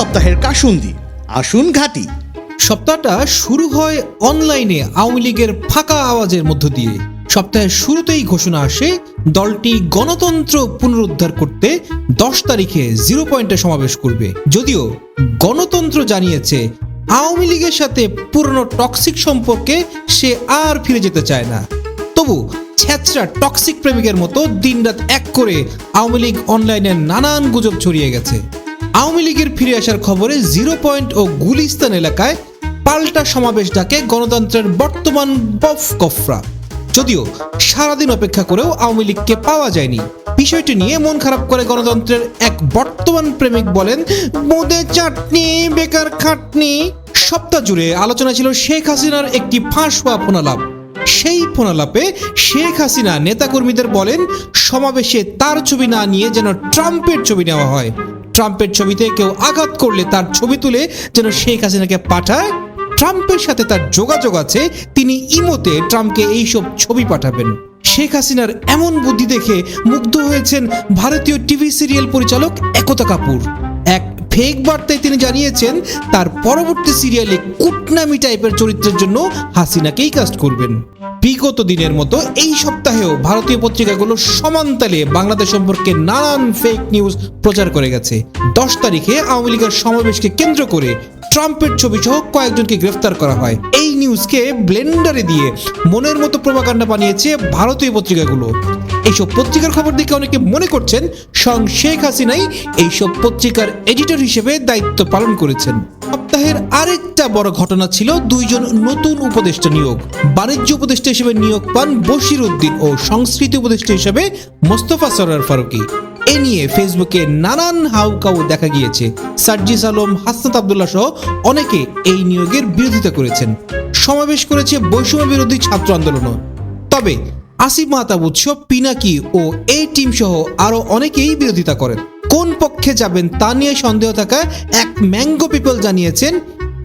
সপ্তাহের কাসুন্দি। আসুন ঘাটি। সপ্তাহটা শুরু হয় অনলাইনে আওয়ামী লীগের ফাঁকা আওয়াজের মধ্য দিয়ে। সপ্তাহের শুরুতেই ঘোষণা আসে, দলটি গণতন্ত্র পুনরুদ্ধার করতে দশ তারিখে জিরো পয়েন্টে সমাবেশ করবে। যদিও গণতন্ত্র জানিয়েছে, আওয়ামী লীগের সাথে পুরনো টক্সিক সম্পর্কে সে আর ফিরে যেতে চায় না। তবু ছ্যাচরা টক্সিক প্রেমিকের মতো দিনরাত এক করে আওয়ামী লীগ অনলাইনে নানান গুজব ছড়িয়ে গেছে। আওয়ামী লীগের ফিরে আসার খবরে জিরো পয়েন্ট ও গুলিস্তান এলাকায় পাল্টা সমাবেশ ডাকে গণতন্ত্রের বর্তমান বফ কফরা। যদিও সারাদিন অপেক্ষা করেও আওয়ামী লীগকে পাওয়া যায়নি। বিষয়টি নিয়ে মন খারাপ করে গণতন্ত্রের এক বর্তমান প্রেমিক বলেন বোঁদে চাটনি, বেকার খাটনি। সপ্তাহ জুড়ে আলোচনা ছিল শেখ হাসিনার একটি ফাঁস হওয়া ফোনালাপ। সেই ফোনালাপে শেখ হাসিনা নেতাকর্মীদের বলেন, সমাবেশে তার ছবি না নিয়ে যেন ট্রাম্পের ছবি নেওয়া হয়। ট্রাম্পের ছবিতে কেউ আঘাত করলে তার ছবি তুলে যেন শেখ হাসিনাকে পাঠায়। ট্রাম্পের সাথে তার যোগাযোগ আছে, তিনি ইমোতে ট্রাম্পকে এইসব ছবি পাঠাবেন। শেখ হাসিনার এমন বুদ্ধি দেখে মুগ্ধ হয়েছেন ভারতীয় টিভি সিরিয়াল পরিচালক একতা কাপুর। এক ফেক বার্তায় তিনি জানিয়েছেন, তার পরবর্তী সিরিয়ালে কুটনামি টাইপের চরিত্রের জন্য হাসিনাকেই কাস্ট করবেন। বিগত দিনের মতো এই সপ্তাহেও ভারতীয় পত্রিকাগুলো সমান্তালে বাংলাদেশ সম্পর্কে নানান ফেক নিউজ প্রচার করে গেছে। দশ তারিখে আওয়ামী লীগের সমাবেশকে কেন্দ্র করে ট্রাম্পের ছবি সহ কয়েকজনকে গ্রেফতার করা হয়। এই নিউজকে ব্লেন্ডারে দিয়ে মনের মতো প্রভাকাণ্ডা বানিয়েছে ভারতীয় পত্রিকাগুলো। এইসব পত্রিকার খবর দেখে অনেকে মনে করছেন সং শেখ হাসিনাই এইসব পত্রিকার এডিটর হিসেবে দায়িত্ব পালন করেছেন। সপ্তাহের আরেকটা বড় ঘটনা ছিল দুইজন নতুন উপদেষ্টা নিয়োগ। বাণিজ্য উপদেষ্টা হিসেবে নিয়োগ পান বশির উদ্দিন ও সংস্কৃতি উপদেষ্টা হিসেবে মোস্তফা সরার ফারুকি। এ নিয়ে ফেসবুকে নানান হাউকাউ দেখা গিয়েছে। সার্জিস আলম, হাসনাত আবদুল্লাহ সহ অনেকে এই নিয়োগের বিরোধিতা করেছেন। সমাবেশ করেছে বৈষম্য বিরোধী ছাত্র আন্দোলনও। তবে আসিফ মাহতাব উৎস পিনাকি ও এই টিম সহ আরও অনেকেই বিরোধিতা করেন। কোন পক্ষে যাবেন তা নিয়ে সন্দেহ থাকা এক ম্যাঙ্গো পিপল জানিয়েছেন,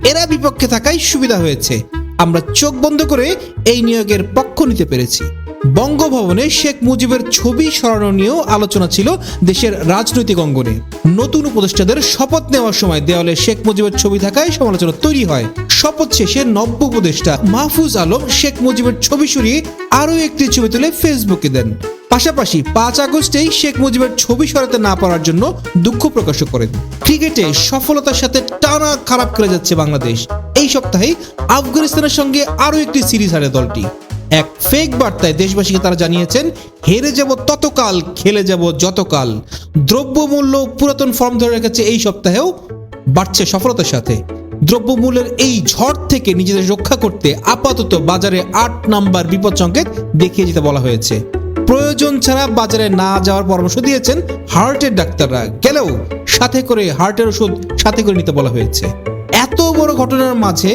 এরা বিপক্ষে থাকায় সুবিধা হয়েছে। আমরা চোখ বন্ধ করে এই নিয়োগের পক্ষ নিতে পেরেছি। বঙ্গভবনে শেখ মুজিবের ছবি সরানো নিয়েও আলোচনা ছিল দেশের রাজনৈতিক অঙ্গনে। নতুন উপদেষ্টাদের শপথ নেওয়ার সময় দেওয়ালে শেখ মুজিবের ছবি থাকায় সমালোচনা তৈরি হয়। শপথ শেষে নব্য উপদেষ্টা মাহফুজ আলম শেখ মুজিবের ছবি সরিয়ে আরও একটি ছবি তুলে ফেসবুকে দেন। পাশাপাশি পাঁচ আগস্টেই শেখ মুজিবের ছবি সরাতে না পারার জন্য দুঃখ প্রকাশ করেন। ক্রিকেটে সফলতার সাথে টানা খারাপ করে যাচ্ছে বাংলাদেশ। এই সপ্তাহে আফগানিস্তানের সঙ্গে আরও একটি সিরিজ হারে দলটি। এক ফেক বার্তায় দেশবাসীকে তারা জানিয়েছেন, হেরে যাব ততকাল, খেলে যাব যতকাল। দ্রব্যমূল্য পুরাতন ফর্ম ধরে রেখেছে এই সপ্তাহেও বাড়ছে সফলতার সাথে। দ্রব্যমূল্যের এই ঝড় থেকে নিজেদের রক্ষা করতে আপাতত বাজারে আট নাম্বার বিপদ সংকেত দেখিয়ে যেতে বলা হয়েছে। প্রয়োজন ছাড়া বাজারে না যাওয়ার পরামর্শ দিয়েছেন হার্টের ডাক্তাররা। গেলেও সাথে করে হার্টের ওষুধ সাথে করে নিতে বলা হয়েছে। এত বড় ঘটনার মাঝে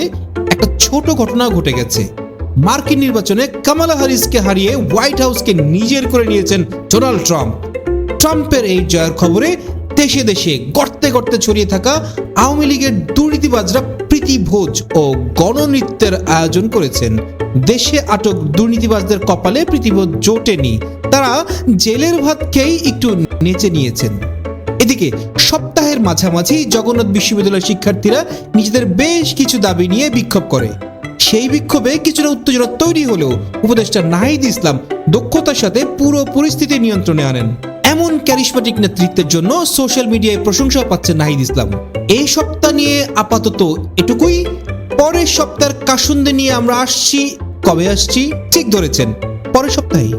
একটা ছোট ঘটনা ঘটে গেছে। মার্কিন নির্বাচনে কামালা হারিসকে হারিয়ে হোয়াইট হাউসকে নিজের করে নিয়েছেন ডোনাল্ড ট্রাম্প। ট্রাম্পের এই জয়ের খবরে দেশে দেশে গর্তে গর্তে ছড়িয়ে থাকা আওয়ামী লীগের দুর্নীতিবাজরা প্রীতি ভোজ ও গণনৃত্যের আয়োজন করেছেন। দেশে আটক দুর্নীতিবাজদের কপালে প্রীতিভোজ জোটেনি। তারা জেলের ভাত খেয়েই একটু নেচে নিয়েছেন। এদিকে সপ্তাহের মাঝামাঝি জগন্নাথ বিশ্ববিদ্যালয়ের শিক্ষার্থীরা নিজেদের বেশ কিছু দাবি নিয়ে বিক্ষোভ করে। সেই বিক্ষোভে কিছুটা উত্তেজনা তৈরি হলেও উপদেষ্টা নাহিদ ইসলাম দক্ষতার সাথে পুরো পরিস্থিতি নিয়ন্ত্রণে আনেন। এমন ক্যারিসমেটিক নেতৃত্বের জন্য সোশ্যাল মিডিয়ায় প্রশংসাও পাচ্ছে নাহিদ ইসলাম। এই সপ্তাহ নিয়ে আপাতত এটুকুই। পরের সপ্তাহের কাসুন্দে নিয়ে আমরা আসছি। কবে আসছি? ঠিক ধরেছেন। পরের সপ্তাহে